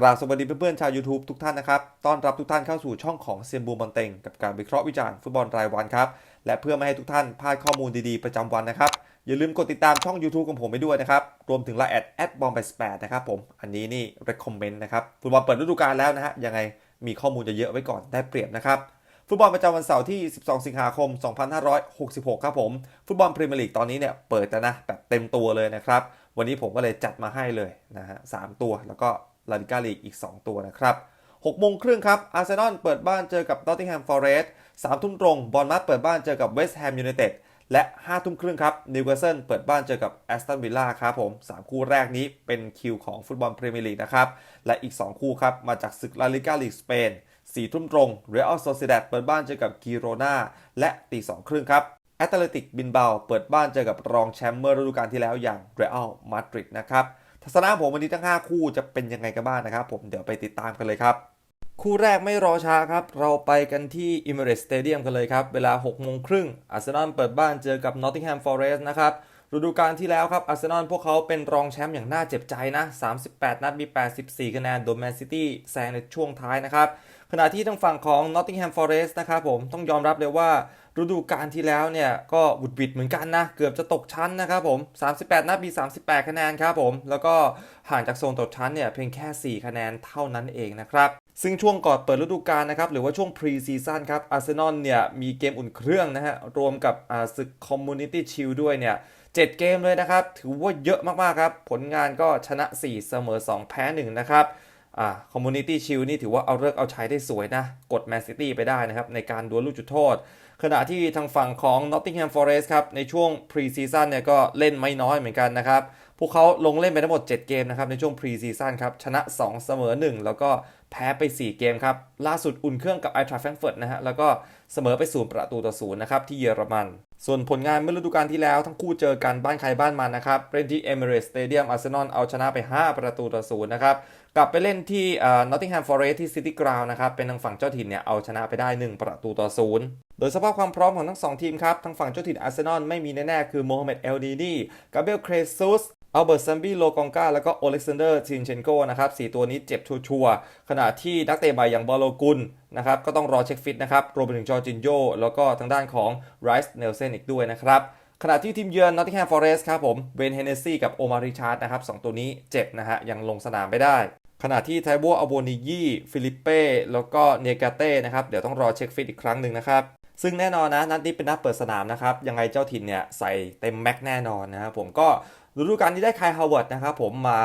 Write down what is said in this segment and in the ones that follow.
กราบสวัสดีเพื่อนๆชาว YouTube ทุกท่านนะครับ ต้อนรับทุกท่านเข้าสู่ช่องของเซียนบูมบอลเต็งกับการวิเคราะห์วิจารณ์ฟุตบอลรายวันครับ และเพื่อไม่ให้ทุกท่านพลาดข้อมูลดีๆ ประจำวันนะครับ อย่าลืมกดติดตามช่อง YouTube ของผมไปด้วยนะครับ รวมถึงไลน์แอดแอดบอมไปแปดนะครับผม อันนี้นี่ recommend นะครับ ฟุตบอลเปิดฤดูกาลแล้วนะฮะ ยังไงมีข้อมูลจะเยอะไว้ก่อนได้เปรียบนะครับ ฟุตบอลประจำวันเสาร์ที่ 12 สิงหาคม 2566 ครับผม ฟุตบอลพรีเมียร์ลีกตอนนี้เนี่ยเปิดแล้วนะแบบเต็มตัวเลยนะครับ วันนี้ผมก็เลยจัดมาให้เลยนะฮะสตัวแล้วก็ ลาลิกาลีกอีก 2 ตัวนะครับ6โมงครึ่งครับ อาร์เซนอลเปิดบ้านเจอกับนอตติงแฮมฟอร์เรสต์3ทุ่มตรง บอลมัดเปิดบ้านเจอกับเวสต์แฮมยูไนเต็ด และ5ทุ่มครึ่งครับ นิวคาสเซิลเปิดบ้านเจอกับแอสตันวิลล่าครับผม 3 คู่แรกนี้เป็นคิวของฟุตบอลพรีเมียร์ลีกนะครับ และอีก 2 คู่ครับ มาจากศึกลาลิกาลีกสเปน4ทุ่มตรง เรอัลโซซิดาดเปิดบ้านเจอกับกิโรนาและตี2ครึ่งครับแอตเลติกบินเบาเปิดบ้านเจอกับรองแชมป์เมื่อฤดูกาลที่แล้วอย่างเรอัลมาดริดนะครับ ทัศนะผมวันนี้ทั้ง 5 คู่จะเป็นยังไงกันบ้างนะครับ ผมเดี๋ยวไปติดตามกันเลยครับ คู่แรกไม่รอช้าครับ เราไปกันที่ Emirates Stadium กันเลยครับ เวลา6โมงครึ่งอาร์เซนอลเปิดบ้านเจอกับ Nottingham Forest นะครับฤดูกาลที่แล้วครับอาร์เซนอลพวกเขาเป็นรองแชมป์อย่างน่าเจ็บใจนะ 38 นัดมี 84 คะแนนโดนแมนซิตี้แซงในช่วงท้ายนะครับขณะที่ทางฝั่งของ Nottingham Forest นะครับผมต้องยอมรับเลยว่าฤดูกาลที่แล้วเนี่ยก็บุดบิดเหมือนกันนะ เกือบจะตกชั้นนะครับผม 38นัดมี 38 คะแนนครับผม แล้วก็ห่างจากโซนตกชั้นเนี่ยเพียงแค่ 4 คะแนนเท่านั้นเองนะครับซึ่งช่วงก่อนเปิดฤดูกาลนะครับ หรือว่าช่วงพรีซีซั่นครับอาร์เซนอลเนี่ยมีเกมอุ่นเครื่องนะฮะ รวมกับศึกคอมมูนิตี้ชิลด้วยเนี่ย7เกมเลยนะครับ ถือว่าเยอะมาก ๆ ครับ ผลงานก็ชนะ 4 เสมอ 2 แพ้ 1 นะครับอ่าคอมมูนิตี้ชิลนี่ถือว่าเอาเลิกเอาใช้ได้สวยนะ กดแมนซิตี้ไปได้นะครับ ในการดวลลูกจุดโทษ ขณะที่ทางฝั่งของ Nottingham Forest ครับ ในช่วงพรีซีซั่นเนี่ยก็เล่นไม่น้อยเหมือนกันนะครับ พวกเขาลงเล่นไปทั้งหมด 7 เกมนะครับ ในช่วงพรีซีซั่นครับ ชนะ 2 เสมอ 1 แล้วก็แพ้ไป 4 เกมครับ ล่าสุดอุ่นเครื่องกับไอทราแฟรงเฟิร์ตนะฮะ แล้วก็เสมอไป 0 ประตูต่อศูนย์นะครับ ที่เยอรมัน ส่วนผลงานเมื่อฤดูกาลที่แล้วทั้งคู่เจอกันบ้านใครบ้านมันนะครับเล่นที่ Emirates Stadium อาร์เซนอลเอาชนะไป 5 ประตูต่อศูนย์นะครับ กลับไปเล่นที่เอ่อ Nottingham Forest ที่ City Ground นะครับ เป็นทางฝั่งเจ้าถิ่นเนี่ยเอาชนะไปได้ 1 ประตูต่อศูนย์โดยสภาพความพร้อมของทั้ง 2 ทีมครับ ทางฝั่งเจ้าถิ่นอาร์เซนอลไม่มีแน่ ๆ คือโมฮัมเหม็ดเอลดีนีกาเบรียลเครซุสอัลเบิร์ตซัมบี้โลกองกาแล้วก็โอเล็กซานเดอร์ซินเชนโกนะครับสตัวนี้เจ็บชัวร์ๆขณะที่นักเตะใหม่อย่างบอลโลกุลนะครับก็ต้องรอเช็คฟิตนะครับรวมไปถึงจอร์จินโยแล้วก็ทางด้านของไรส์เนลเซนอีกด้วยนะครับขณะที่ทีมเยือน Nottingham Forest ครับผมเบนเฮเนซี่กับโอมาริชาร์ดนะครับสองตัวนี้เจ็บนะฮะยังลงสนามไม่ได้ ขณะที่ไทโบอโบนิยี่ฟิลิปเป้แล้วก็เนกาเต้นะครับเดี๋ยวต้องรอเช็คฟิตอีกครั้งหนึ่งนะครับซึ่งแน่นอนนะนัดนี้เป็นนัดเปิดสนามนะครับยังไงเจ้าถิ่นเนี่ยใส่เต็มแม็กแน่นอนนะครับผมก็ฤดูกาลนี้ได้คายฮาวเวิร์ดนะครับผมมา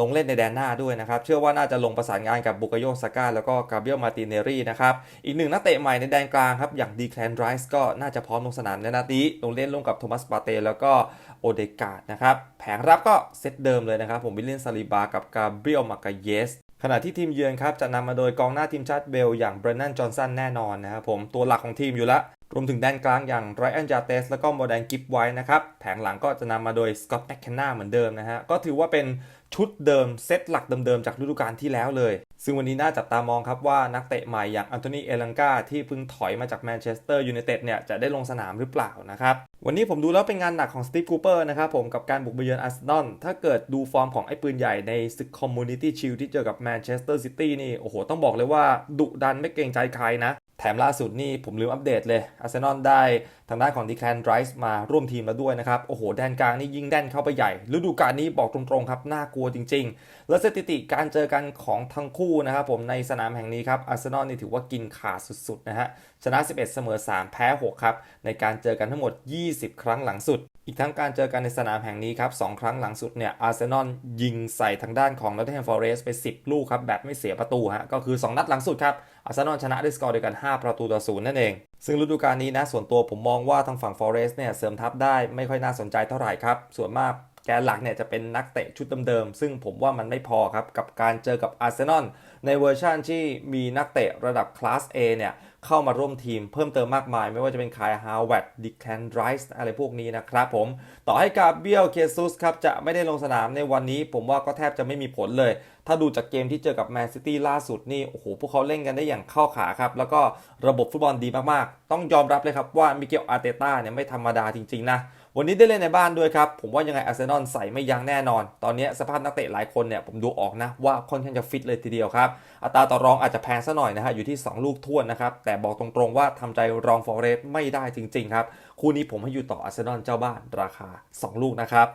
ลงเล่นในแดนหน้าด้วยนะครับ เชื่อว่าน่าจะลงประสานงานกับบุกโยสกาแล้วก็กาเบรียลมาติเนรีนะครับ อีกหนึ่งนักเตะใหม่ในแดนกลางครับ อย่างดีแคลนไรส์ก็น่าจะพร้อมลงสนามในนัดนี้ ลงเล่นร่วมกับโทมัสปาเตแล้วก็โอเดกาดนะครับ แผงรับก็เซตเดิมเลยนะครับ ผมวิลเลียนซาลิบากับกาเบรียลมากาเยสขณะที่ทีมเยือนครับจะนำมาโดยกองหน้าทีมชาติเบล อย่างเบรนนันจอห์นสันแน่นอนนะครับผมตัวหลักของทีมอยู่แล้วรวมถึงแดนกลางอย่างไรอันจาเตสแล้วก็โมแดนกิฟไว้นะครับ แผงหลังก็จะนำมาโดยสกอตแมคเคนนาเหมือนเดิมนะฮะ ก็ถือว่าเป็นชุดเดิมเซตหลักเดิมๆ จากฤดูกาลที่แล้วเลย ซึ่งวันนี้น่าจับตามองครับว่านักเตะใหม่อย่างอันโทนีเอลังกาที่เพิ่งถอยมาจากแมนเชสเตอร์ยูไนเต็ดเนี่ยจะได้ลงสนามหรือเปล่านะครับ วันนี้ผมดูแล้วเป็นงานหนักของสตีฟคูเปอร์นะครับผมกับการบุกไปเยือนอาร์เซนอลถ้าเกิดดูฟอร์มของไอ้ปืนใหญ่ในศึกคอมมูนิตี้ชิลที่เจอกับแมนเชสเตอร์ซิตี้นี่โอ้โหต้องบอกเลยว่าดุดันไม่เกรงใจใครนะ แถมล่าสุดนี่ผมลืมอัปเดตเลยอาร์เซนอลได้ทางด้านของดีแคลนไรส์มาร่วมทีมแล้วด้วยนะครับ โอ้โห แดนกลางนี่ยิงแดนเข้าไปใหญ่ ฤดูกาลนี้บอกตรงๆครับ น่ากลัวจริง ๆ และสถิติการเจอกันของทั้งคู่นะครับผมในสนามแห่งนี้ครับอาร์เซนอลนี่ถือว่ากินขาดสุดๆนะฮะ ชนะ 11 เสมอ 3 แพ้ 6 ครับ ในการเจอกันทั้งหมด 20 ครั้งหลังสุดอีกทั้งการเจอกันในสนามแห่งนี้ครับ2ครั้งหลังสุดเนี่ยอาร์เซนอลยิงใส่ทางด้านของ Nottingham Forest ไป 10 ลูกครับ แบบไม่เสียประตูฮะก็คือ 2 นัดหลังสุดครับอาร์เซนอลชนะด้วยสกอร์เดียวกัน 5 ประตูต่อศูนย์นั่นเองซึ่งฤดูกาลนี้นะส่วนตัวผมมองว่าทางฝั่ง Forest เนี่ยเสริมทัพได้ไม่ค่อยน่าสนใจเท่าไหร่ครับ ส่วนมากแกนหลักเนี่ยจะเป็นนักเตะชุดเดิมๆ ซึ่งผมว่ามันไม่พอครับ กับการเจอกับอาร์เซนอลในเวอร์ชันที่มีนักเตะระดับคลาส A เนี่ย เข้ามาร่วมทีมเพิ่มเติมมากมาย ไม่ว่าจะเป็นคายฮาวเวิร์ดดิแคนไรส์อะไรพวกนี้นะครับผม ต่อให้กาเบียลเคซุสครับจะไม่ได้ลงสนามในวันนี้ ผมว่าก็แทบจะไม่มีผลเลย ถ้าดูจากเกมที่เจอกับแมนซิตี้ล่าสุดนี่ โอ้โห พวกเขาเล่นกันได้อย่างเข้าขาครับ แล้วก็ระบบฟุตบอลดีมากๆ ต้องยอมรับเลยครับว่ามิเกลอาร์เตต้าเนี่ยไม่ธรรมดาจริงๆนะ วันนี้ได้เล่นในบ้านด้วยครับ ผมว่ายังไงอาร์เซนอลใส่ไม่ยั้งแน่นอน ตอนนี้สภาพนักเตะหลายคนเนี่ยผมดูออกนะว่าค่อนข้างจะฟิตเลยทีเดียวครับ อัตราต่อรองอาจจะแพงซะหน่อยนะฮะอยู่ที่ 2 ลูกท้วนนะครับ แต่บอกตรงๆว่าทำใจรองฟอร์เรสไม่ได้จริงๆครับ คู่นี้ผมให้อยู่ต่ออาร์เซนอลเจ้าบ้านราคา 2 ลูกนะครับ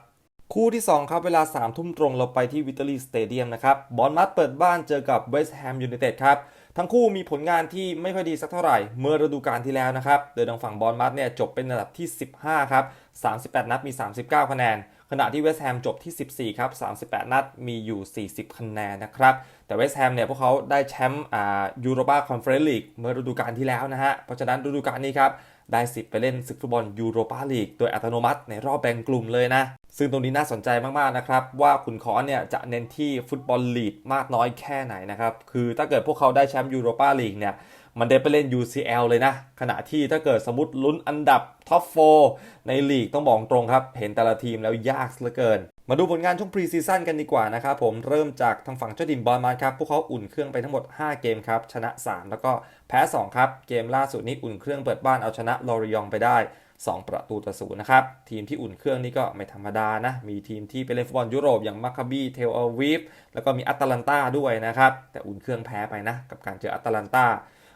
คู่ที่ 2 ครับเวลา 3 ทุ่มตรงเราไปที่วิตเตอรี่สเตเดียมนะครับบอลมัดเปิดบ้านเจอกับเวสต์แฮมยูไนเต็ดครับทั้งคู่มีผลงานที่ไม่ค่อยดีสักเท่าไหร่ เมื่อฤดูกาลที่แล้วนะครับโดยทางฝั่งบอลมัดเนี่ยจบเป็นอันดับที่ 15 ครับ 38 นัดมี 39 คะแนน ขณะที่เวสต์แฮมจบที่ 14 ครับ 38 นัดมีอยู่ 40 คะแนนนะครับ แต่เวสต์แฮมเนี่ยพวกเขาได้แชมป์อ่ายูโรปาคอนเฟอเรนซ์ลีกเมื่อฤดูกาลที่แล้วนะฮะ เพราะฉะนั้นฤดูกาลนี้ครับได้สิทธิ์ไปเล่นศึกฟุตบอลยูโรปาลีกโดยอัตโนมัติในรอบแบ่งกลุ่มเลยนะ ซึ่งตรงนี้น่าสนใจมากๆนะครับ ว่าขุนค้อนเนี่ยจะเน้นที่ฟุตบอลลีกมากน้อยแค่ไหนนะครับ คือถ้าเกิดพวกเขาได้แชมป์ยูโรปาลีกเนี่ย มันได้ไปเล่น UCL เลยนะ ขณะที่ถ้าเกิดสมมติลุ้นอันดับท็อป4ในลีกต้องบอกตรงครับ เห็นแต่ละทีมแล้วยากเหลือเกิน มาดูผลงานช่วงพรีซีซั่นกันดีกว่านะครับผมเริ่มจากทางฝั่งเจ้าดินบอลมาครับ พวกเขาอุ่นเครื่องไปทั้งหมด 5 เกมครับ ชนะ 3 แล้วก็แพ้ 2 ครับ เกมล่าสุดนี้อุ่นเครื่องเปิดบ้านเอาชนะลอริยองไปได้2 ประตูต่อศูนย์นะครับ ทีมที่อุ่นเครื่องนี่ก็ไม่ธรรมดานะ มีทีมที่ไปเล่นฟุตบอลยุโรปอย่างมาคาบีเทลอาวีฟแล้วก็มีอัตแลนตาด้วยนะครับ แต่อุ่นเครื่องแพ้ไปนะ กับการเจออัตแลนตา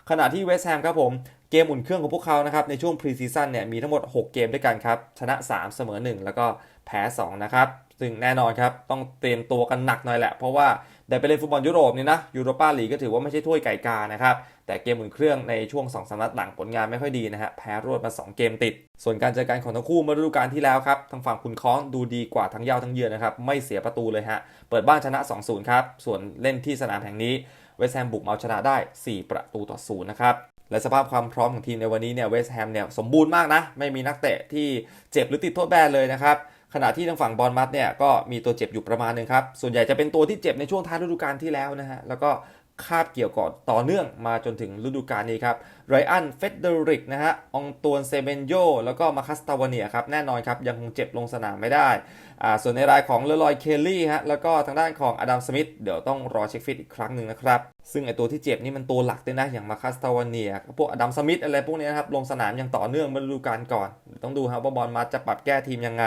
ขณะที่เวสต์แฮมครับผมเกมอุ่นเครื่องของพวกเขานะครับในช่วงพรีซีซั่นเนี่ยมีทั้งหมด 6 เกมด้วยกันครับ ชนะ 3 เสมอ 1 แล้วก็แพ้ 2 นะครับซึ่งแน่นอนครับ ต้องเตรียมตัวกันหนักหน่อยแหละ เพราะว่าได้ไปเล่นฟุตบอลยุโรปนี่นะยูโรปาลีกก็ถือว่าไม่ใช่ถ้วยไก่กานะครับ แต่เกมอุ่นเครื่องในช่วง2อสนัดหลังผลงานไม่ค่อยดีนะฮะแพ้รวดมา 2 เกมติด ส่วนการเจอกันของทั้งคู่เมื่อฤดูกาลที่แล้วครับทางฝั่งคุณค้องดูดีกว่าทั้งเยาวทั้งเยือนนะครับไม่เสียประตูเลยฮะเปิดบ้านชนะ 2-0 ครับส่วนเล่นที่สนามแห่งนี้ เวสต์แฮมบุกเอาชนะได้ 4 ประตูต่อ0นะครับและสภาพความพร้อมของทีมในวันนี้เนี่ยเวสต์แฮมเนี่ยสมบูรณ์มากนะ ไม่มีนักเตะที่เจ็บหรือติดโทษแบนเลยนะครับ ขณะที่ทางฝั่งบอลมัดเนี่ยก็มีตัวเจ็บอยู่ประมาณหนึงครับ ส่วนใหญ่จะเป็นตัวที่เจ็บในช่วงท้ายฤดูกาลที่แล้วนะฮะ แล้วก็ คาบเกี่ยวก่อนต่อเนื่องมาจนถึงฤดูกาลนี้ครับไรอันเฟเดริกนะฮะองตวนเซเมนโยแล้วก็มาคัสตาวเนียครับแน่นอนครับยังคงเจ็บลงสนามไม่ได้อ่าส่วนในรายของเลลอยเคลลี่ฮะแล้วก็ทางด้านของอดัมสมิธเดี๋ยวต้องรอเช็คฟิตอีกครั้งหนึ่งนะครับ ซึ่งไอตัวที่เจ็บนี่มันตัวหลักด้วยนะอย่างมาคัสตาวเนียพวกอดัมสมิธอะไรพวกนี้นะครับลงสนามอย่างต่อเนื่องเมื่อฤดูกาลก่อน ต้องดูครับว่าบอลมาจะปรับแก้ทีมยังไง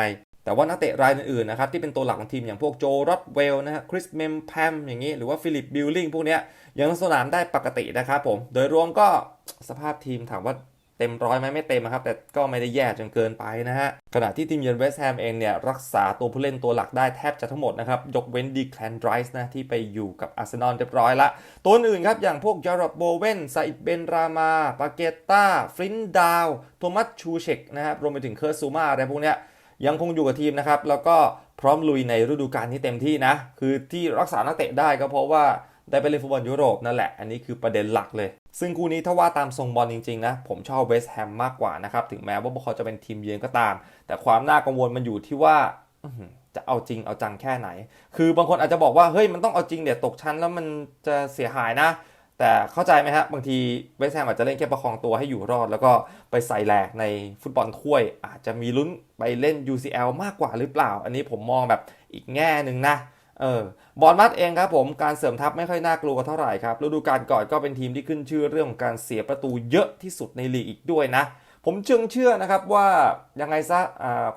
แต่ว่านักเตะรายอื่นๆนะครับที่เป็นตัวหลักของทีมอย่างพวกโจรอดเวลนะฮะคริสเมมแพมอย่างนี้หรือว่าฟิลิปบิลลิงพวกเนี้ยยังสนามได้ปกตินะครับผม โดยรวมก็สภาพทีมถามว่าเต็มร้อยไหมไม่เต็มครับ แต่ก็ไม่ได้แย่จนเกินไปนะฮะ ขณะที่ทีมเยือนเวสต์แฮมเองเนี่ย รักษาตัวผู้เล่นตัวหลักได้แทบจะทั้งหมดนะครับ ยกเว้นดีแคลนไรส์นะ ที่ไปอยู่กับอาร์เซนอลเรียบร้อยละ ตัวอื่นครับ อย่างพวกยาร์บโบเวนซาอิดเบนรามาปาเกต้าฟรินดาวโทมัสชูเชกนะครับรวมไปถึงเคิร์ซูมาอะไรพวกเนี้ย ยังคงอยู่กับทีมนะครับ แล้วก็พร้อมลุยในฤดูกาลนี้เต็มที่นะ คือที่รักษานักเตะได้ก็เพราะว่าได้ไปเล่นฟุตบอลยุโรปนั่นแหละ อันนี้คือประเด็นหลักเลย ซึ่งคู่นี้ถ้าว่าตามทรงบอลจริงๆนะ ผมชอบเวสต์แฮมมากกว่านะครับ ถึงแม้ว่าพวกเขาจะเป็นทีมเยือนก็ตาม แต่ความน่ากังวลมันอยู่ที่ว่าจะเอาจริงเอาจังแค่ไหน คือบางคนอาจจะบอกว่าเฮ้ยมันต้องเอาจริงเดี๋ยวตกชั้นแล้วมันจะเสียหายนะ แต่เข้าใจไหมฮะบางทีเวสแฮมอาจจะเล่นแค่ประคองตัวให้อยู่รอด แล้วก็ไปใส่แหลกในฟุตบอลถ้วย อาจจะมีลุ้นไปเล่น UCL มากกว่าหรือเปล่า อันนี้ผมมองแบบอีกแง่หนึ่งนะเออบอลมัดเองครับผมการเสริมทัพไม่ค่อยน่ากลัวเท่าไหร่ครับฤดูกาลก่อนก็เป็นทีมที่ขึ้นชื่อเรื่องของการเสียประตูเยอะที่สุดในลีกอีกด้วยนะ ผมเชื่อเชื่อนะครับว่ายังไงซะ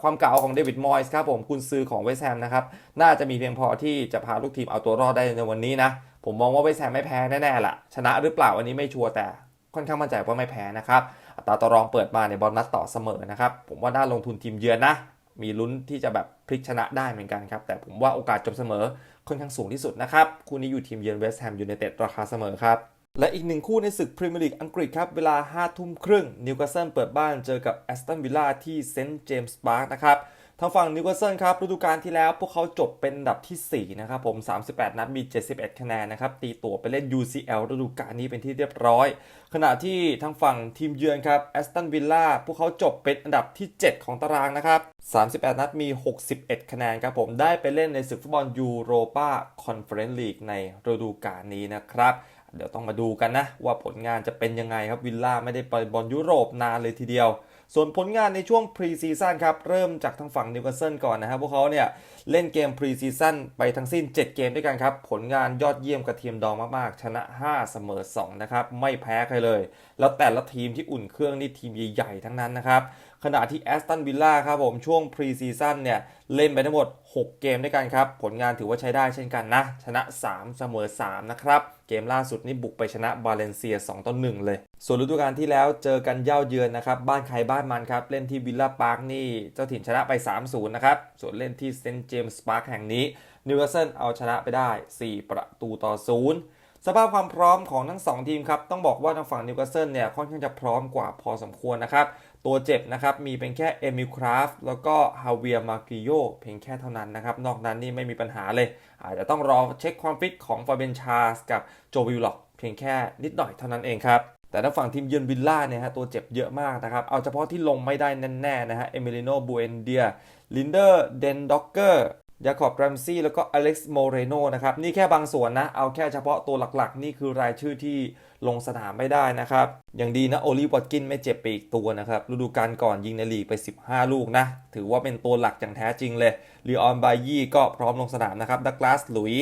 ความเก่าของเดวิดมอยส์ครับผมคุณซื้อของเวสแฮมนะครับน่าจะมีเพียงพอที่จะพาลูกทีมเอาตัวรอดได้ในวันนี้นะ ผมมองว่าเวสแฮมไม่แพ้แน่ๆล่ะ ชนะหรือเปล่าอันนี้ไม่ชัวร์แต่ค่อนข้างมั่นใจว่าไม่แพ้นะครับอัตราต่อรองเปิดมาในบอลนัดต่อเสมอนะครับผมว่าน่าลงทุนทีมเยือนนะ มีลุ้นที่จะแบบพลิกชนะได้เหมือนกันครับแต่ผมว่าโอกาสจบเสมอค่อนข้างสูงที่สุดนะครับคู่นี้อยู่ทีมเยือนเวสต์แฮมยูไนเต็ดราคาเสมอครับและอีกหนึ่งคู่ในศึกพรีเมียร์ลีกอังกฤษครับ เวลา5ทุ่มครึ่งนิวคาสเซิลเปิดบ้านเจอกับแอสตันวิลล่าที่เซนต์เจมส์พาร์คนะครับ ทางฝั่งนิวคาสเซิลครับฤดูกาลที่แล้วพวกเขาจบเป็นอันดับทีสี่ 4 นะครับผม 38 นัดมี 71 คะแนนนะครับ ตีตัวไปเล่น UCL ฤดูกาลนี้เป็นที่เรียบร้อย ขณะที่ทางฝั่งทีมเยือนครับแอสตันวิลล่าพวกเขาจบเป็นอันดับที่ 7 ของตารางนะครับ 38 นัดมี 61 คะแนนครับผมได้ไปเล่นในศึกฟุตบอลยูโรปาคอนเฟอเรนซ์ลีกในฤดูกาลนี้นะครับเดี๋ยวต้องมาดูกันนะว่าผลงานจะเป็นยังไงครับวิลล่าไม่ได้ไปบอลยุโรปนานเลยทีเดียว ส่วนผลงานในช่วงพรีซีซั่นครับ เริ่มจากทางฝั่งนิวคาสเซิลก่อนนะครับ พวกเขาเนี่ยเล่นเกมพรีซีซั่นไปทั้งสิ้น 7 เกมด้วยกันครับ ผลงานยอดเยี่ยมกับทีมดองมากๆ ชนะ 5 เสมอ 2 นะครับ ไม่แพ้ใครเลย แล้วแต่ละทีมที่อุ่นเครื่องนี่ทีมใหญ่ๆทั้งนั้นนะครับ ขณะที่แอสตันวิลล่าครับผมช่วงพรีซีซั่นเนี่ยเล่นไปทั้งหมด 6 เกมด้วยกันครับ ผลงานถือว่าใช้ได้เช่นกันนะ ชนะ 3 เสมอ 3 นะครับ เกมล่าสุดนี่บุกไปชนะบาเลนเซีย 2 ต่อ 1 เลย ส่วนฤดูกาลที่แล้วเจอกันเย่าเยือนนะครับ บ้านใครบ้านมันครับ เล่นที่วิลล่าพาร์คนี่เจ้าถิ่นชนะไป 3-0 นะครับ ส่วนเล่นที่เซนต์เจมส์พาร์คแห่งนี้นิวคาสเซิลเอาชนะไปได้ 4 ประตูต่อ 0 สภาพความพร้อมของทั้ง 2 ทีมครับ ต้องบอกว่าทางฝั่งนิวคาสเซิลเนี่ยค่อนข้างจะพร้อมกว่าพอสมควรนะครับ ตัวเจ็บนะครับ มีเป็นแค่เอมิลคราฟแล้วก็ฮาเวียมากิโยเพียงแค่เท่านั้นนะครับ นอกนั้นนี่ไม่มีปัญหาเลย อาจจะต้องรอเช็คความฟิตของฟาเบนชาสกับโจวิลล็อกเพียงแค่นิดหน่อยเท่านั้นเองครับแต่ถ้าฝั่งทีมเยือนวิลล่าเนี่ยฮะตัวเจ็บเยอะมากนะครับ เอาเฉพาะที่ลงไม่ได้แน่ๆนะฮะเอมิลิโนบูเอนเดียลินเดอร์เดนด็อกเกอร์ ยาคอบแรมซี่แล้วก็อเล็กซ์โมเรโนนะครับ นี่แค่บางส่วนนะ เอาแค่เฉพาะตัวหลักๆ นี่คือรายชื่อที่ลงสนามไม่ได้นะครับ อย่างดีนะโอลิวอตกินไม่เจ็บไปอีกตัวนะครับ ฤดูกาลก่อนยิงในลีกไป 15 ลูกนะ ถือว่าเป็นตัวหลักอย่างแท้จริงเลยลีออนบายี่ก็พร้อมลงสนามนะครับดักลาสหลุย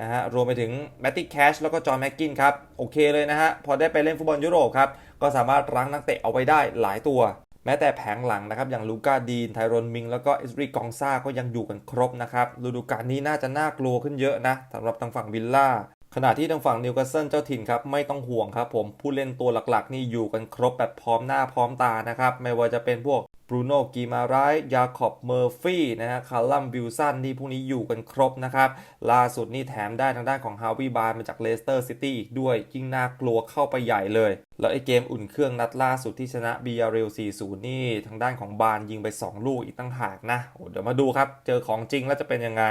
นะฮะรวมไปถึงแมตติแคชแล้วก็จอห์นแม็กกินครับ โอเคเลยนะฮะ พอได้ไปเล่นฟุตบอลยุโรปครับ ก็สามารถรั้งนักเตะเอาไว้ได้หลายตัว แม้แต่แผงหลังนะครับ อย่างลูกาดีน ไทรอนมิง แล้วก็เอสริกองซาก็ยังอยู่กันครบนะครับฤดูกาลนี้น่าจะน่ากลัวขึ้นเยอะนะสำหรับทางฝั่งวิลล่า ขณะที่ทางฝั่งนิวคาสเซิลเจ้าถิ่นครับไม่ต้องห่วงครับผมผู้เล่นตัวหลักๆ นี่อยู่กันครบแบบพร้อมหน้าพร้อมตานะครับ ไม่ว่าจะเป็นพวกบรูโน่กีมาไรยาคอบเมอร์ฟี่นะฮะคาร์ลัมบิลสันที่พวกนี้อยู่กันครบนะครับ ล่าสุดนี่แถมได้ทางด้านของฮาวิบาร์มาจากเลสเตอร์ซิตี้อีกด้วย ยิ่งน่ากลัวเข้าไปใหญ่เลย แล้วไอเกมอุ่นเครื่องนัดล่าสุดที่ชนะบียาเรล4-0 นี่ ทางด้านของบาร์ยิงไป 2 ลูกอีกตั้งหากนะโอ้เดี๋ยวมาดูครับ เจอของจริงแล้วจะเป็นยังไง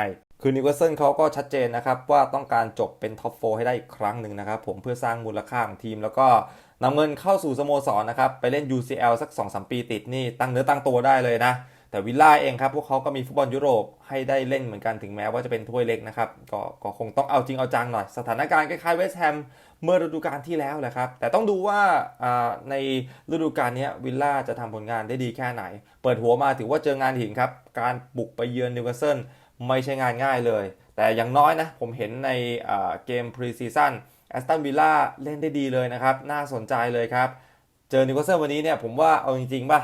คือนิวคาสเซิลเขาก็ชัดเจนนะครับว่าต้องการจบเป็นท็อปโฟให้ได้อีกครั้งหนึ่งนะครับผมเพื่อสร้างมูลค่าของทีม แล้วก็นำเงินเข้าสู่สโมสรนะครับไปเล่น UCL สัก 2-3 ปีติดนี่ตั้งเนื้อตั้งตัวได้เลยนะแต่วิลล่าเองครับพวกเขาก็มีฟุตบอลยุโรปให้ได้เล่นเหมือนกันถึงแม้ว่าจะเป็นถ้วยเล็กนะครับก็ก็คงต้องเอาจริงเอาจังหน่อย สถานการณ์คล้ายๆเวสต์แฮมเมื่อฤดูกาลที่แล้วแหละครับ แต่ต้องดูว่าในฤดูกาลนี้วิลล่าจะทำผลงานได้ดีแค่ไหน เปิดหัวมาถือว่าเจองานหินครับ การบุกไปเยือนนิวคาสเซิล ไม่ใช่งานง่ายเลย แต่อย่างน้อยนะ ผมเห็นในเกมพรีซีซั่นแอสตันวิลล่าเล่นได้ดีเลยนะครับ น่าสนใจเลยครับ เจอนิวคาสเซิลวันนี้เนี่ยผมว่าเอาจริงๆป่ะ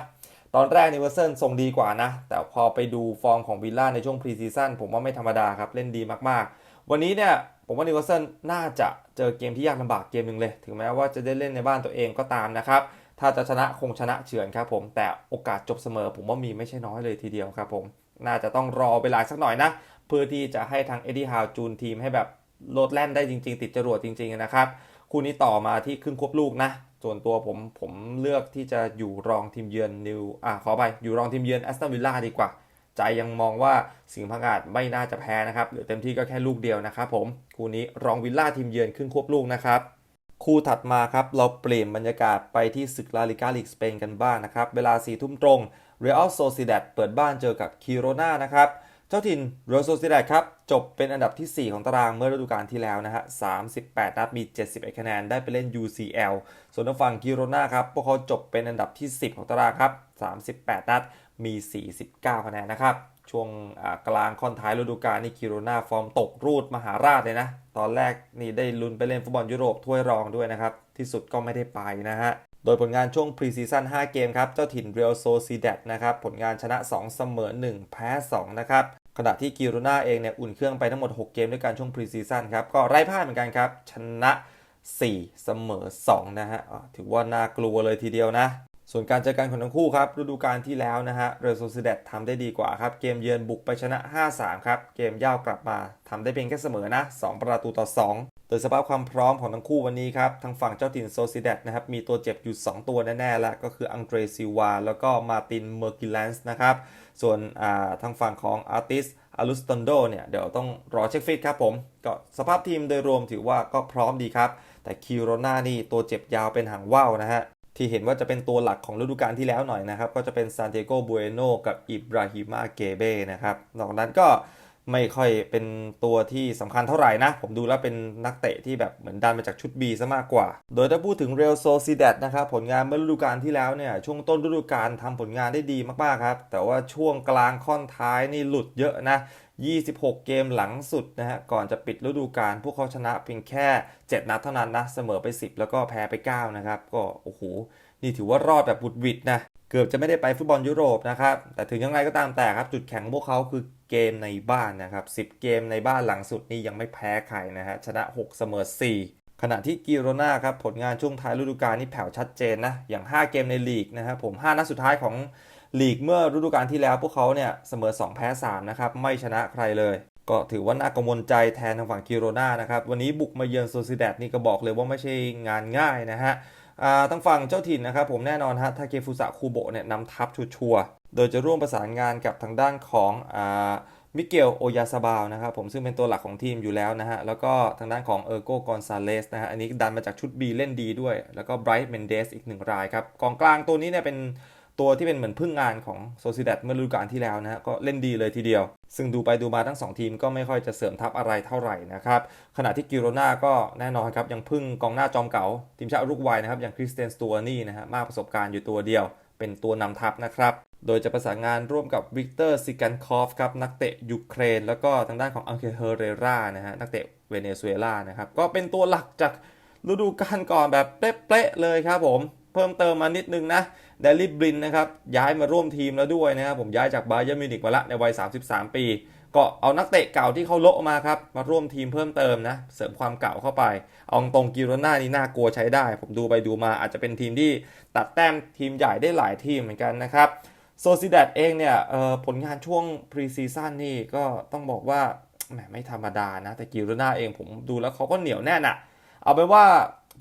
ตอนแรกนิวคาสเซิลทรงดีกว่านะ แต่พอไปดูฟอร์มของวิลล่าในช่วงพรีซีซั่นผมว่าไม่ธรรมดาครับ เล่นดีมากๆ วันนี้เนี่ยผมว่านิวคาสเซิลน่าจะเจอเกมที่ยากลำบากเกมหนึ่งเลย ถึงแม้ว่าจะได้เล่นในบ้านตัวเองก็ตามนะครับถ้าจะชนะคงชนะเฉือนครับผมแต่โอกาสจบเสมอผมว่ามีไม่ใช่น้อยเลยทีเดียวครับผม น่าจะต้องรอเวลาสักหน่อยนะ เพื่อที่จะให้ทางเอ็ดดี้ฮาวจูนทีมให้แบบโลดแล่นได้จริง ๆ ติดจรวดจริง ๆ นะครับ คู่นี้ต่อมาที่ครึ่งควบลูกนะ ส่วนตัวผมผมเลือกที่จะอยู่รองทีมเยือนนิวอ่าขอไปอยู่รองทีมเยือนแอสตันวิลล่าดีกว่า ใจยังมองว่าสิงห์พังอาจไม่น่าจะแพ้นะครับหลือเต็มที่ก็แค่ลูกเดียวนะครับผมคู่นี้รองวิลล่าทีมเยือนครึ่งควบลูกนะครับคู่ถัดมาครับ เราเปลี่ยนบรรยากาศไปที่ศึกลาลิกาลีกสเปนกันบ้างนะครับ เวลา4ทุ่มตรง เรอัลโซซิด d เปิดบ้านเจอกับคิโรนานะครับ เจ้าถิ่นเรอัลโซซิด d ครับ จบเป็นอันดับที่ 4 ของตารางเมื่อฤดูกาลที่แล้วนะฮะ 38 นัดมี 71 คะแนน ได้ไปเล่น UCL ส่วนทางฝั่งคิโรนาครับ พวกเขาจบเป็นอันดับที่ 10 ของตารางครับ 38 นัด มี 49 คะแนนนะครับ ช่วงกลางค่อนท้ายฤดูกาลนี่คิโรนาฟอร์มตกรูดมหาราชเลยนะ ตอนแรกนี่ได้ลุ้นไปเล่นฟุตบอลยุโรปถ้วยรองด้วยนะครับ ที่สุดก็ไม่ได้ไปนะฮะ โดยผลงานช่วงพรีซีซั่น5 เกมครับ เจ้าถิ่นเรียลโซซีแดนะครับ ผลงานชนะ 2 เสมอ 1 แพ้ 2 นะครับ ขณะที่กิโรนาเองเนี่ยอุ่นเครื่องไปทั้งหมด 6 เกมด้วยกันช่วงพรีซีซั่นครับ ก็ไร้พ่ายเหมือนกันครับ ชนะ 4 เสมอ 2 นะฮะถือว่าน่ากลัวเลยทีเดียวนะ ส่วนการเจอกันของทั้งคู่ครับฤดูกาลที่แล้วนะฮะเรอโซซิแดตทำได้ดีกว่าครับ เกมเยือนบุกไปชนะ 5-3 ครับ เกมย่าวกลับมาทำได้เพียงแค่เสมอนะ 2 ประตูต่อ 2 โดยสภาพความพร้อมของทั้งคู่วันนี้ครับ ทางฝั่งเจ้าถิ่นโซซิแดทนะครับ มีตัวเจ็บอยู่ 2 ตัวแน่ๆแล้วก็คืออังเดรซิวา แล้วก็มาตินเมอร์กิแลนส์นะครับ ส่วนาทางฝั่งของอาร์ติสอารุสตันโดเนี่ย เดี๋ยวต้องรอเช็คฟิตครับผม ก็สภาพทีมโดยรวมถือว่าก็พร้อมดีครับ แต่คิโรนานี่ตัวเจ็บยาวเป็นหางว่าวนะฮะที่เห็นว่าจะเป็นตัวหลักของฤดูกาลที่แล้วหน่อยนะครับ ก็จะเป็นซานเ i โกบูเอโนกับอิบราฮิมาเกเบ้นะครับนอกนั้นก็ ไม่ค่อยเป็นตัวที่สำคัญเท่าไหร่นะ ผมดูแล้วเป็นนักเตะที่แบบเหมือนดันมาจากชุด B ซะมากกว่า โดยถ้าพูดถึงเรลโซซิแดตนะครับ ผลงานเมื่อฤดูกาลที่แล้วเนี่ย ช่วงต้นฤดูกาลทำผลงานได้ดีมาก ๆ ครับ แต่ว่าช่วงกลางค่อนท้ายนี่หลุดเยอะนะ 26 เกมหลังสุดนะฮะ ก่อนจะปิดฤดูกาลพวกเขาชนะเพียงแค่ 7 นัดเท่านั้นนะ เสมอไป 10 แล้วก็แพ้ไป 9 นะครับ ก็โอ้โห นี่ถือว่ารอดแบบบุดวิดนะ เกือบจะไม่ได้ไปฟุตบอลยุโรปนะครับ แต่ถึงยังไงก็ตามแต่ครับ จุดแข็งของพวกเขาคือ เกมในบ้านนะครับ 10 เกมในบ้านหลังสุดนี่ยังไม่แพ้ใครนะฮะชนะ 6 เสมอ 4 ขณะที่กิโรนาครับผลงานช่วงท้ายฤดูกาลนี่แผ่วชัดเจนนะ อย่าง 5 เกมในลีกนะครับผม 5 นัดสุดท้ายของลีกเมื่อฤดูกาลที่แล้วพวกเขาเนี่ยเสมอ 2 แพ้ 3 นะครับ ไม่ชนะใครเลย ก็ถือว่าน่ากังวลใจแทนทางฝั่งกิโรนานะครับวันนี้บุกมาเยือนโซซิแดดนี่ก็บอกเลยว่าไม่ใช่งานง่ายนะฮะทางฝั่งเจ้าถิ่นนะครับผมแน่นอนฮะทาเกฟุสะคูโบะเนี่ยนำทัพชัวร์ โดยจะร่วมประสานงานกับทางด้านของอ่ามิเกลโอยาซาบาวนะครับผมซึ่งเป็นตัวหลักของทีมอยู่แล้วนะฮะ แล้วก็ทางด้านของเออร์โกกอนซาเลสนะฮะ อันนี้ดันมาจากชุด B เล่นดีด้วย แล้วก็ไบรท์เมนเดสอีกหนึ่งรายครับ กองกลางตัวนี้เนี่ยเป็นตัวที่เป็นเหมือนพึ่งงานของโซซิเดตเมื่อฤดูกาลที่แล้วนะฮะ ก็เล่นดีเลยทีเดียว ซึ่งดูไปดูมาทั้งสองทีมก็ไม่ค่อยจะเสริมทัพอะไรเท่าไหร่นะครับ ขณะที่กิโรนาก็แน่นอนครับยังพึ่งกองหน้าจอมเก่าทีมชาติอุรุกวัยนะครับอย่างคริสเตนสตูอานี่นะฮะมากประสบการณ์อยู่ตัวเดียว เป็นตัวนำทัพนะครับ โดยจะประสานงานร่วมกับวิกเตอร์ซิกันคอฟครับนักเตะยูเครน แล้วก็ทางด้านของอังเคเฮเรรานะฮะนักเตะเวเนซุเอลานะครับก็เป็นตัวหลักจากฤดูกาลก่อนแบบเป๊ะๆเลยครับผมเพิ่มเติมมานิดนึงนะเดลิบรินนะครับย้ายมาร่วมทีมแล้วด้วยนะครับผมย้ายจากบาเยอร์มิวนิกมาละในวัย 33 ปี ก็เอานักเตะเก่าที่เขาโละมาครับมาร่วมทีมเพิ่มเติมนะ เสริมความเก่าเข้าไป เอาตรงกิโรน่านี่น่ากลัวใช้ได้ ผมดูไปดูมาอาจจะเป็นทีมที่ตัดแต้มทีมใหญ่ได้หลายทีมเหมือนกันนะครับโซซิดัดเองเนี่ยผลงานช่วงพรีซีซั่นนี่ก็ต้องบอกว่าแหมไม่ธรรมดานะ แต่กิโรน่าเองผมดูแล้วเขาก็เหนียวแน่นอะเอาเป็นว่า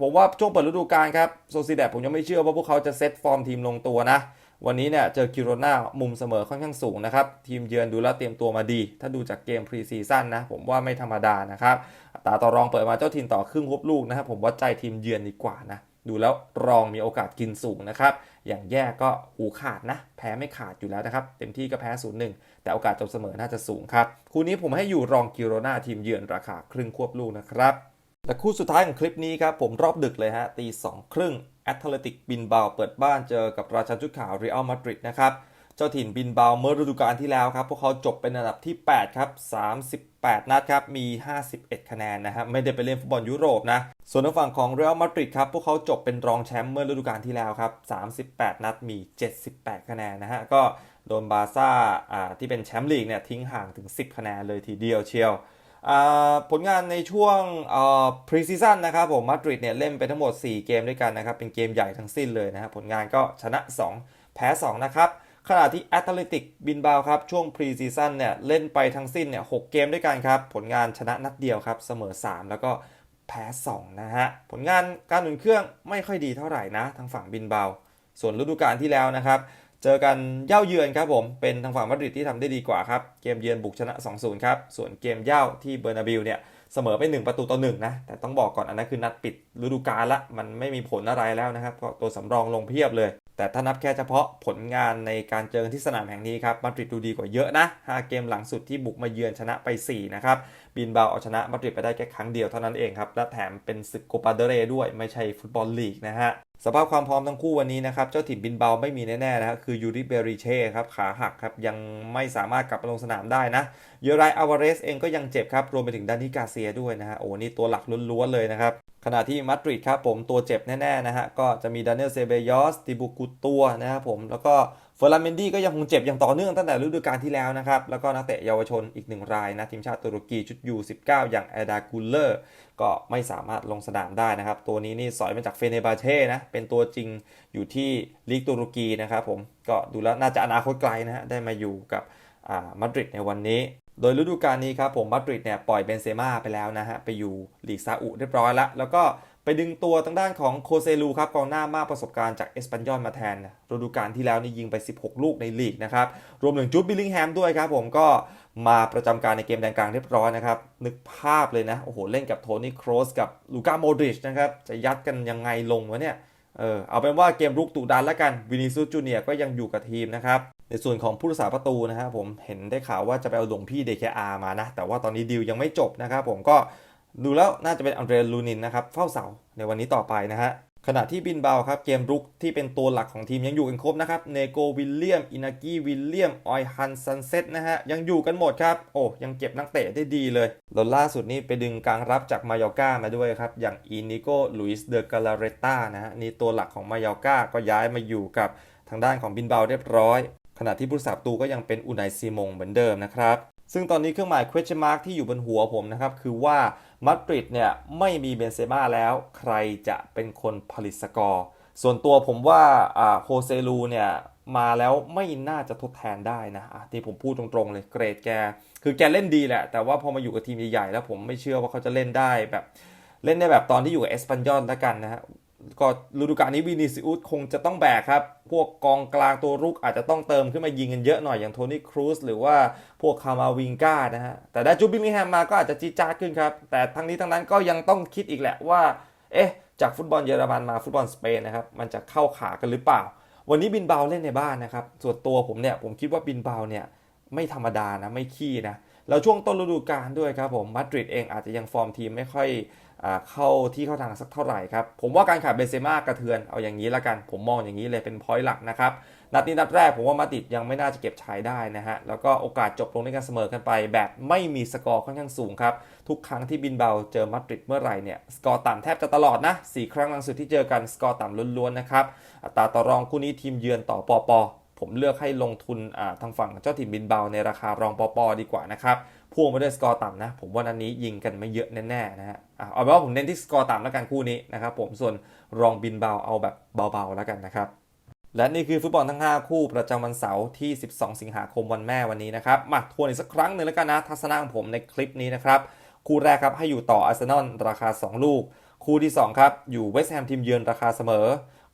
ผมว่าช่วงเปิดฤดูกาลครับโซซิดัดผมยังไม่เชื่อว่าพวกเขาจะเซตฟอร์มทีมลงตัวนะ วันนี้เนี่ยเจอกิโรนามุมเสมอค่อนข้างสูงนะครับ ทีมเยือนดูแล้วเตรียมตัวมาดี ถ้าดูจากเกมพรีซีซั่นนะผมว่าไม่ธรรมดานะครับตาต่อรองเปิดมาเจ้าทีมต่อครึ่งครบลูกนะครับ ผมวัดใจทีมเยือนดีกว่านะดูแล้วรองมีโอกาสกินสูงนะครับ อย่างแย่ก็หูขาดนะ แพ้ไม่ขาดอยู่แล้วนะครับ เต็มที่ก็แพ้ศูนย์หนึ่งแต่โอกาสจบเสมอน่าจะสูงครับ คู่นี้ผมให้อยู่รองกิโรนาทีมเยือนราคาครึ่งควบลูกนะครับ และคู่สุดท้ายของคลิปนี้ครับผมรอบดึกเลยฮะตีสองครึ่ง แอตเลติกบินบาเปิดบ้านเจอกับราชันชุดขาวเรอัลมาดริดนะครับ เจ้าถิ่นบินบาเมื่อฤดูกาลที่แล้วครับ พวกเขาจบเป็นอันดับที่ 8 ครับ 38 นัดครับ มี 51 คะแนนนะครับไม่ได้ไปเล่นฟุตบอลยุโรปนะ ส่วนทางฝั่งของเรอัลมาดริดครับ พวกเขาจบเป็นรองแชมป์เมื่อฤดูกาลที่แล้วครับ 38 นัด มี 78 คะแนนนะฮะ ก็โดนบาร์ซ่าที่เป็นแชมป์ลีกเนี่ยทิ้งห่างถึง 10 คะแนนเลยทีเดียวเชียว ผลงานในช่วงพรีซีซั่นนะครับผมมาดริดเนี่ยเล่นไปทั้งหมด 4 เกมด้วยกันนะครับ เป็นเกมใหญ่ทั้งสิ้นเลยนะครับผลงานก็ชนะ 2 แพ้ 2 นะครับขณะที่แอตเลติกบินบาวครับช่วงพรีซีซั่นเนี่ยเล่นไปทั้งสิ้นเนี่ยหเกมด้วยกันครับ ผลงานชนะนัดเดียวครับเสมอ 3 แล้วก็แพ้ 2 นะฮะ ผลงานการหนุนเครื่องไม่ค่อยดีเท่าไหร่นะทางฝั่งบินบาว ส่วนฤดูกาลที่แล้วนะครับ เจอกันเย่าเยือนครับผม เป็นทางฝั่งมาดริดที่ทำได้ดีกว่าครับ เกมเยือนบุกชนะ 2-0 ครับ ส่วนเกมเย่าที่เบอร์นาบิลเนี่ยเสมอไป 1 ประตูต่อ1นะ แต่ต้องบอกก่อนอันนั้นคือนัดปิดฤดูกาลละ มันไม่มีผลอะไรแล้วนะครับ ก็ตัวสำรองลงเพียบเลย แต่ถ้านับแค่เฉพาะผลงานในการเจอกันที่สนามแห่งนี้ครับ มาดริดดูดีกว่าเยอะนะ 5 เกมหลังสุดที่บุกมาเยือนชนะไป 4 นะครับ บินบาวเอาชนะมาดริดไปได้แค่ครั้งเดียวเท่านั้นเองครับและแถมเป็นศึกโกปาเดเรด้วยไม่ใช่ฟุตบอลลีกนะฮะสภาพความพร้อมทั้งคู่วันนี้นะครับ เจ้าถิ่นบินเบาไม่มีแน่ๆนะครับคือยูริเบริเช่ครับขาหักครับยังไม่สามารถกลับมาลงสนามได้นะเยอไรอาวาเรสเองก็ยังเจ็บครับ รวมไปถึงดานิกาเซียด้วยนะฮะโอ้นี่ตัวหลักล้วนๆเลยนะครับ ขณะที่มาดริดครับผมตัวเจ็บแน่ๆนะฮะก็จะมีดานิเอลเซเบยอสติบุกุตัวนะครับผมแล้วก็เฟอร์ลาเมนดี้ก็ยังคงเจ็บอย่างต่อเนื่องตั้งแต่ฤดูกาลที่แล้วนะครับ แล้วก็นักเตะเยาวชนอีกหนึ่งรายนะ ทีมชาติตุรกีชุดยู19อย่างแอดากูลเลอร์ก็ไม่สามารถลงสนามได้นะครับ ตัวนี้นี่สอยมาจากเฟเนบาเช่นะ เป็นตัวจริงอยู่ที่ลีกตุรกีนะครับผมก็ดูแล้วน่าจะอนาคตไกลนะฮะได้มาอยู่กับมาดริดในวันนี้ โดยฤดูกาลนี้ครับผมมาดริดเนี่ยปล่อยเบนเซม่าไปแล้วนะฮะ ไปอยู่ลีกซาอุเรียบร้อยแล้ว แล้วก็ไปดึงตัวทางด้านของโคเซลูครับกองหน้ามากประสบการณ์จากเอสปันยอลมาแทนฤดูกาลที่แล้วนี่ยิงไป 16 ลูกในลีกนะครับ รวมถึงจูดบิลลิงแฮมด้วยครับผมก็มาประจำการในเกมแดนกลางเรียบร้อยนะครับ นึกภาพเลยนะ โอ้โห เล่นกับโทนี่โครสกับลูก้าโมดริชนะครับ จะยัดกันยังไงลงวะเนี่ยเออเอาเป็นว่าเกมรุกตุดันแล้วกันวินิซูจูเนียก็ยังอยู่กับทีมนะครับ ในส่วนของผู้รักษาประตูนะครับผมเห็นได้ข่าวว่าจะไปเอาหลวงพี่เดคอามานะ แต่ว่าตอนนี้ดีลยังไม่จบนะครับผมก็ดูแล้วน่าจะเป็นอันเดรลูนินนะครับเฝ้าเสาในวันนี้ต่อไปนะฮะขณะที่บินเบาครับเกมรุกที่เป็นตัวหลักของทีมยังอยู่กันครบนะครับเนโกวิลเลียมอินากิวิลเลียมออยฮันซันเซตนะฮะยังอยู่กันหมดครับ โอ้ยังเก็บนักเตะได้ดีเลยแล้วล่าสุดนี้ไปดึงกลางรับจากมายอกามาด้วยครับ อย่างอินิโกลุยส์เดอกาลาเรต้านะฮะนี่ตัวหลักของมายอกาก็ย้ายมาอยู่กับทางด้านของบินเบาเรียบร้อย ขณะที่ผู้สาประตูก็ยังเป็นอุนายซีมงเหมือนเดิมนะครับ ซึ่งตอนนี้เครื่องหมาย question mark ที่อยู่บนหัวผมนะครับ คือว่ามาดริดเนี่ยไม่มีเบนเซม่าแล้ว ใครจะเป็นคนผลิตสกอร์ส่วนตัวผมว่าอ่าโฮเซลูเนี่ยมาแล้วไม่น่าจะทดแทนได้นะอะที่ผมพูดตรงๆเลยเกรดแก คือแกเล่นดีแหละ แต่ว่าพอมาอยู่กับทีมใหญ่ๆแล้วผมไม่เชื่อว่าเขาจะเล่นได้แบบ เล่นได้แบบตอนที่อยู่กับเอสปันยอนแล้วกันนะฮะ ก็ฤดูกาลนี้วินิซิอุสคงจะต้องแบกครับ พวกกองกลางตัวรุกอาจจะต้องเติมขึ้นมายิงกันเยอะหน่อยอย่างโทนี่ครูซหรือว่าพวกคามาวิงกานะฮะ แต่ได้จูบิลิแฮมมาก็อาจจะจีจ้าดขึ้นครับ แต่ทั้งนี้ทั้งนั้นก็ยังต้องคิดอีกแหละว่า เอ๊ะ จากฟุตบอลเยอรมันมาฟุตบอลสเปนนะครับ มันจะเข้าขากันหรือเปล่า วันนี้บินเบาเล่นในบ้านนะครับ ส่วนตัวผมเนี่ยผมคิดว่าบินเบาเนี่ยไม่ธรรมดานะไม่ขี้นะ แล้วช่วงต้นฤดูกาลด้วยครับผมมาดริดเองอาจจะยังฟอร์มทีมไม่ค่อยอเข้าที่เข้าทางสักเท่าไหร่ครับ ผมว่าการขาดเบนเซม่ากระเทือนเอาอย่างนี้ละกัน ผมมองอย่างนี้เลยเป็นพอยต์หลักนะครับ นัดนี้นัดแรกผมว่ามาดริดยังไม่น่าจะเก็บชัยได้นะฮะ แล้วก็โอกาสจบลงด้วยการเสมอกันไป แบบไม่มีสกอร์ค่อนข้างสูงครับ ทุกครั้งที่บินเบาเจอมาดริดเมื่อไหร่เนี่ยสกอร์ต่ำแทบจะตลอดนะสี่ครั้งหลังสุดที่เจอกันสกอร์ต่ำล้วนๆนะครับอัตราต่อรองคู่นี้ทีมเยือนต่อปอป ผมเลือกให้ลงทุนทางฝั่งเจ้าถิ่นบินเบาในราคารองปอปอดีกว่านะครับพ่วงมาด้วยสกอร์ต่ำนะ ผมว่านันนี้ยิงกันไม่เยอะแน่ๆนะฮะอะเอาเป็นว่าผมเน้นที่สกอร์ต่ำแล้วกันคู่นี้นะครับผมส่วนรองบินเบาเอาแบบเบาๆแล้วกันนะครับและนี่คือฟุตบอลทั้ง 5 คู่ประจำวันเสาร์ที่ 12 สิงหาคมวันแม่วันนี้นะครับมาทวนอีกสักครั้งหนึ่งแล้วกันนะทัศนะของผมในคลิปนี้นะครับคู่แรกครับให้อยู่ต่ออาร์เซนอลราคา 2 ลูก คู่ที่ 2 ครับ อยู่เวสต์แฮมทีมเยือนราคาเสมอ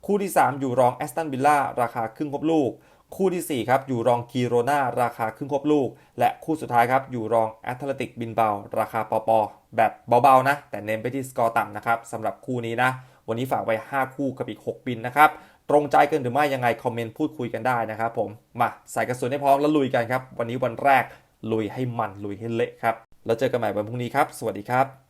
คู่ที่ 3 อยู่รองแอสตันวิลล่าราคาครึ่งครบลูก คู่ทีสี่ 4 ครับ อยู่รองกีโรนาราคาครึ่งครบลูก และคู่สุดท้ายครับ อยู่รองแอตเลติกบินเบา ราคาปอปอแบบเบาๆนะ แต่เน้นไปที่สกอร์ต่ำนะครับสำหรับคู่นี้นะ วันนี้ฝากไว้ 5 คู่กับอีก 6 บินนะครับ ตรงใจกันหรือไม่ยังไง คอมเมนต์พูดคุยกันได้นะครับผม มาใส่กระสุนให้พร้อมแล้วลุยกันครับ วันนี้วันแรกลุยให้มันลุยให้เละครับ แล้วเจอกันใหม่วันพรุ่งนี้ครับ สวัสดีครับ